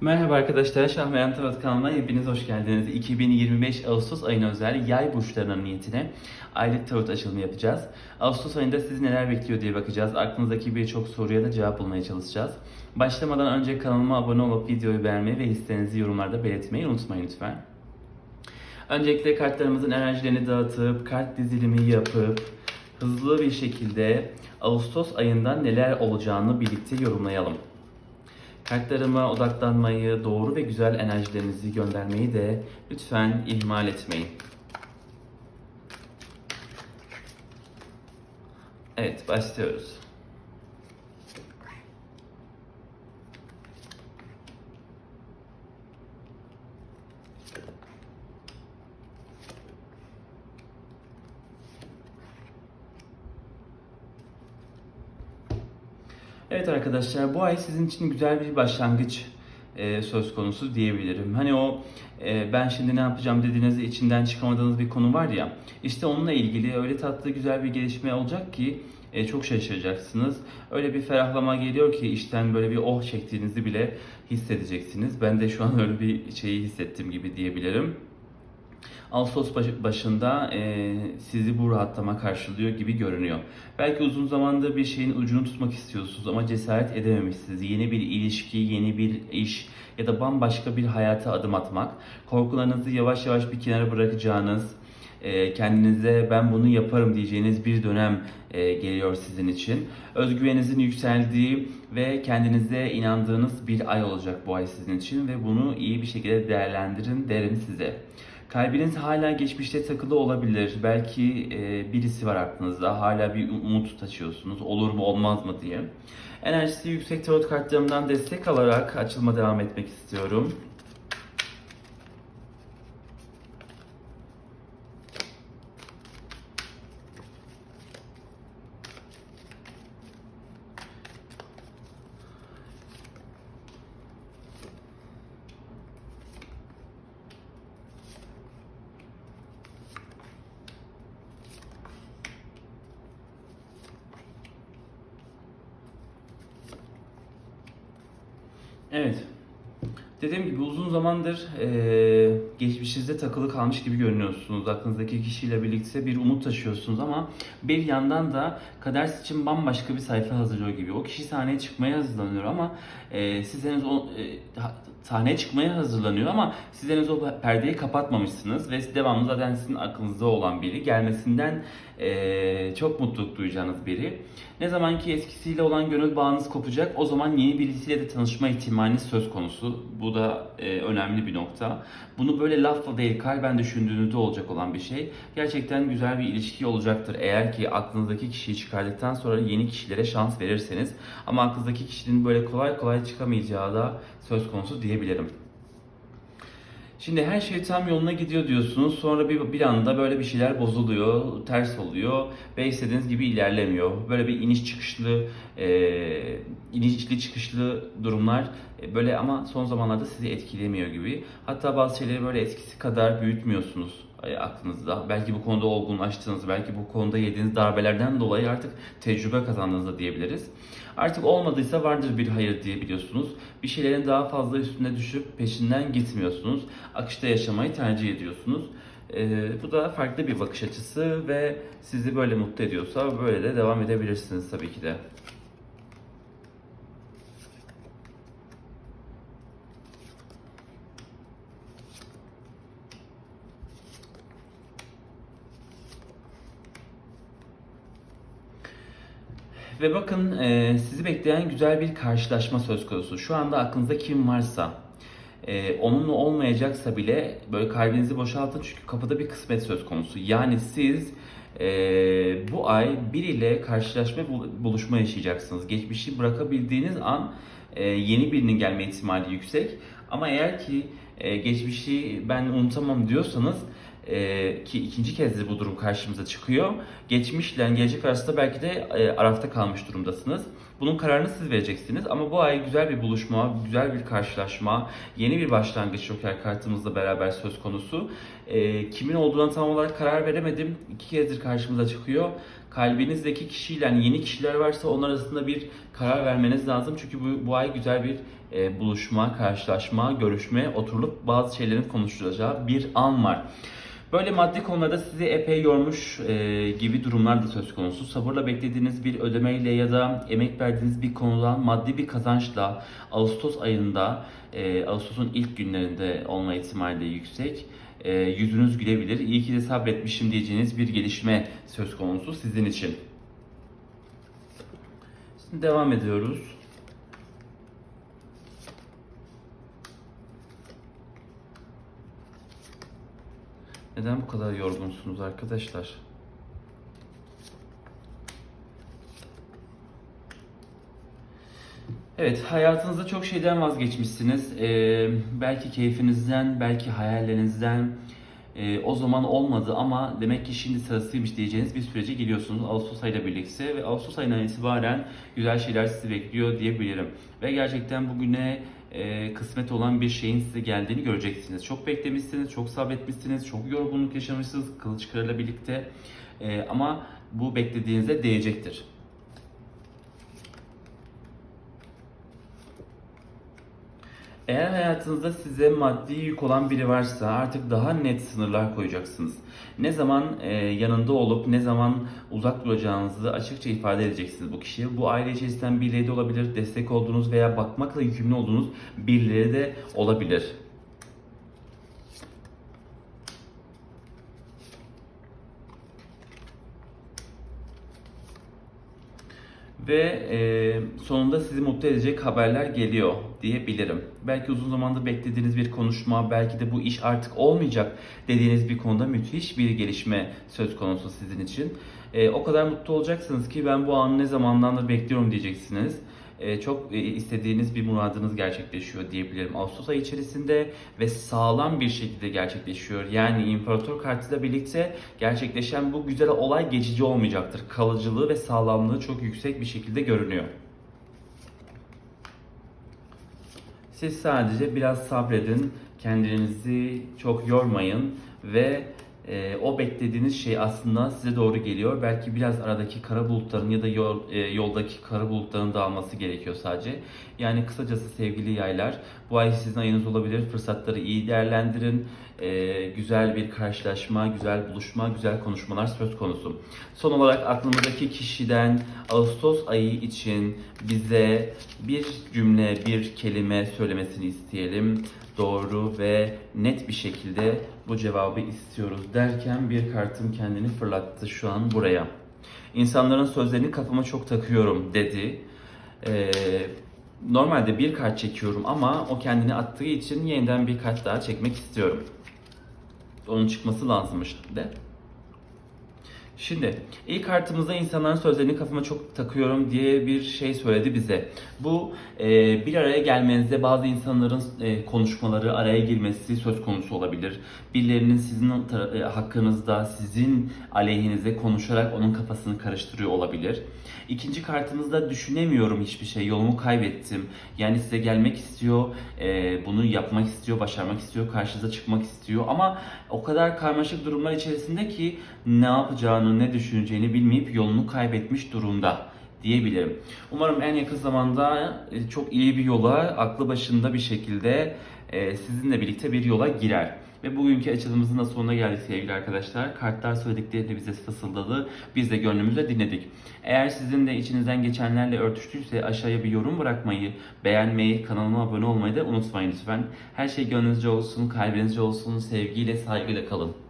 Merhaba arkadaşlar, Şahmeyan Tavat kanalına hepiniz hoş geldiniz. 2025 Ağustos ayına özel yay burçlarının niyetine aylık tarot açılımı yapacağız. Ağustos ayında sizi neler bekliyor diye bakacağız. Aklınızdaki birçok soruya da cevap bulmaya çalışacağız. Başlamadan önce kanalıma abone olup videoyu beğenmeyi ve hislerinizi yorumlarda belirtmeyi unutmayın lütfen. Öncelikle kartlarımızın enerjilerini dağıtıp, kart dizilimi yapıp, hızlı bir şekilde Ağustos ayında neler olacağını birlikte yorumlayalım. Kartlarıma odaklanmayı, doğru ve güzel enerjilerinizi göndermeyi de lütfen ihmal etmeyin. Evet, başlıyoruz. Evet arkadaşlar bu ay sizin için güzel bir başlangıç e, söz konusu diyebilirim. Hani o e, ben şimdi ne yapacağım dediğinizde içinden çıkamadığınız bir konu var ya işte onunla ilgili öyle tatlı güzel bir gelişme olacak ki e, çok şaşıracaksınız. Öyle bir ferahlama geliyor ki işten böyle bir oh çektiğinizi bile hissedeceksiniz. Ben de şu an öyle bir şeyi hissettim gibi diyebilirim. Ağustos baş- başında e, sizi bu rahatlama karşılıyor gibi görünüyor. Belki uzun zamandır bir şeyin ucunu tutmak istiyorsunuz ama cesaret edememişsiniz. Yeni bir ilişki, yeni bir iş ya da bambaşka bir hayata adım atmak, korkularınızı yavaş yavaş bir kenara bırakacağınız, e, kendinize ben bunu yaparım diyeceğiniz bir dönem e, geliyor sizin için. Özgüveninizin yükseldiği ve kendinize inandığınız bir ay olacak bu ay sizin için ve bunu iyi bir şekilde değerlendirin derim size. Kalbiniz hala geçmişte takılı olabilir. Belki e, birisi var aklınızda. Hala bir umut taşıyorsunuz. Olur mu olmaz mı diye. Enerjisi yüksek tarot kartlarımdan destek alarak açılıma devam etmek istiyorum. Evet. Dediğim gibi uzun zamandır eee geçmişinizde takılı kalmış gibi görünüyorsunuz. Aklınızdaki kişiyle birlikte bir umut taşıyorsunuz ama bir yandan da kader için bambaşka bir sayfa hazırlıyor gibi. O kişi sahneye çıkmaya hazırlanıyor ama eee siz henüz o, ha- sahneye çıkmaya hazırlanıyor ama siz henüz o perdeyi kapatmamışsınız ve devamlı zaten sizin aklınızda olan biri. Gelmesinden eee, çok mutluluk duyacağınız biri. Ne zaman ki eskisiyle olan gönül bağınız kopacak o zaman yeni birisiyle de tanışma ihtimaliniz söz konusu. Bu da e, önemli bir nokta. Bunu böyle lafla değil kalben düşündüğünüzde olacak olan bir şey. Gerçekten güzel bir ilişki olacaktır eğer ki aklınızdaki kişiyi çıkardıktan sonra yeni kişilere şans verirseniz. Ama aklınızdaki kişinin böyle kolay kolay çıkamayacağı da söz konusu diyebilirim. Şimdi her şey tam yoluna gidiyor diyorsunuz. Sonra bir, bir anda böyle bir şeyler bozuluyor, ters oluyor ve istediğiniz gibi ilerlemiyor. Böyle bir iniş çıkışlı, e, inişli çıkışlı durumlar e, böyle ama son zamanlarda sizi etkilemiyor gibi. Hatta bazı şeyleri böyle eskisi kadar büyütmüyorsunuz aklınızda. Belki bu konuda olgunlaştınız, belki bu konuda yediğiniz darbelerden dolayı artık tecrübe kazandınız da diyebiliriz. Artık olmadıysa vardır bir hayır diyebiliyorsunuz. Bir şeylerin daha fazla üstüne düşüp peşinden gitmiyorsunuz. Akışta yaşamayı tercih ediyorsunuz. Ee, bu da farklı bir bakış açısı ve sizi böyle mutlu ediyorsa böyle de devam edebilirsiniz tabii ki de. Ve bakın e, sizi bekleyen güzel bir karşılaşma söz konusu. Şu anda aklınızda kim varsa, e, onunla olmayacaksa bile böyle kalbinizi boşaltın çünkü kapıda bir kısmet söz konusu. Yani siz e, bu ay biriyle karşılaşma, bul- buluşma yaşayacaksınız. Geçmişi bırakabildiğiniz an e, yeni birinin gelme ihtimali yüksek. Ama eğer ki e, geçmişi ben unutamam diyorsanız e, ki ikinci kezdir bu durum karşımıza çıkıyor. Geçmişle gelecek arasında belki de e, arafta kalmış durumdasınız. Bunun kararını siz vereceksiniz ama bu ay güzel bir buluşma, güzel bir karşılaşma, yeni bir başlangıç Joker kartımızla beraber söz konusu. E, kimin olduğuna tam olarak karar veremedim. İki kezdir karşımıza çıkıyor. Kalbinizdeki kişiyle yani yeni kişiler varsa onlar arasında bir karar vermeniz lazım. Çünkü bu, bu ay güzel bir e, buluşma, karşılaşma, görüşme, oturulup bazı şeylerin konuşulacağı bir an var. Böyle maddi konularda sizi epey yormuş e, gibi durumlar da söz konusu. Sabırla beklediğiniz bir ödemeyle ya da emek verdiğiniz bir konudan maddi bir kazançla Ağustos ayında, e, Ağustos'un ilk günlerinde olma ihtimali de yüksek. E, yüzünüz gülebilir. İyi ki de sabretmişim diyeceğiniz bir gelişme söz konusu sizin için. Şimdi devam ediyoruz. Neden bu kadar yorgunsunuz arkadaşlar? Evet, hayatınızda çok şeyden vazgeçmişsiniz. Ee, belki keyfinizden, belki hayallerinizden. Ee, o zaman olmadı ama demek ki şimdi sırasıymış diyeceğiniz bir sürece giriyorsunuz Ağustos ayıyla birlikte ve Ağustos ayından itibaren güzel şeyler sizi bekliyor diyebilirim. Ve gerçekten bugüne e, kısmet olan bir şeyin size geldiğini göreceksiniz. Çok beklemişsiniz, çok sabretmişsiniz, çok yorgunluk yaşamışsınız kılıç kırarla birlikte. E, ama bu beklediğinize değecektir. Eğer hayatınızda size maddi yük olan biri varsa artık daha net sınırlar koyacaksınız. Ne zaman e, yanında olup ne zaman uzak duracağınızı açıkça ifade edeceksiniz bu kişiye. Bu aile içerisinden birileri de olabilir, destek olduğunuz veya bakmakla yükümlü olduğunuz birileri de olabilir. Ve e, sonunda sizi mutlu edecek haberler geliyor diyebilirim. Belki uzun zamandır beklediğiniz bir konuşma, belki de bu iş artık olmayacak dediğiniz bir konuda müthiş bir gelişme söz konusu sizin için. E, o kadar mutlu olacaksınız ki ben bu anı ne zamandandır bekliyorum diyeceksiniz. E, çok e, istediğiniz bir muradınız gerçekleşiyor diyebilirim. Ağustos ayı içerisinde ve sağlam bir şekilde gerçekleşiyor. Yani İmparator kartıyla birlikte gerçekleşen bu güzel olay geçici olmayacaktır. Kalıcılığı ve sağlamlığı çok yüksek bir şekilde görünüyor. Siz sadece biraz sabredin, kendinizi çok yormayın ve e, o beklediğiniz şey aslında size doğru geliyor. Belki biraz aradaki kara bulutların ya da yol, e, yoldaki kara bulutların dağılması gerekiyor sadece. Yani kısacası sevgili yaylar, bu ay sizin ayınız olabilir. Fırsatları iyi değerlendirin. E, güzel bir karşılaşma, güzel buluşma, güzel konuşmalar söz konusu. Son olarak aklımızdaki kişiden Ağustos ayı için bize bir cümle, bir kelime söylemesini isteyelim doğru ve net bir şekilde bu cevabı istiyoruz derken bir kartım kendini fırlattı şu an buraya. İnsanların sözlerini kafama çok takıyorum dedi. Ee, normalde bir kart çekiyorum ama o kendini attığı için yeniden bir kart daha çekmek istiyorum. Onun çıkması lazımmış de. Şimdi ilk kartımızda insanların sözlerini kafama çok takıyorum diye bir şey söyledi bize. Bu e, bir araya gelmenizde bazı insanların e, konuşmaları araya girmesi söz konusu olabilir. Birilerinin sizin e, hakkınızda sizin aleyhinize konuşarak onun kafasını karıştırıyor olabilir. İkinci kartımızda düşünemiyorum hiçbir şey yolumu kaybettim. Yani size gelmek istiyor, e, bunu yapmak istiyor, başarmak istiyor, karşınıza çıkmak istiyor ama o kadar karmaşık durumlar içerisinde ki ne yapacağını, ne düşüneceğini bilmeyip yolunu kaybetmiş durumda diyebilirim. Umarım en yakın zamanda e, çok iyi bir yola, aklı başında bir şekilde e, sizinle birlikte bir yola girer. Ve bugünkü açılımımızın da sonuna geldik sevgili arkadaşlar. Kartlar söylediklerini bize fısıldadı. Biz de gönlümüzle dinledik. Eğer sizin de içinizden geçenlerle örtüştüyse aşağıya bir yorum bırakmayı, beğenmeyi, kanalıma abone olmayı da unutmayın lütfen. Her şey gönlünüzce olsun, kalbinizce olsun, sevgiyle, saygıyla kalın.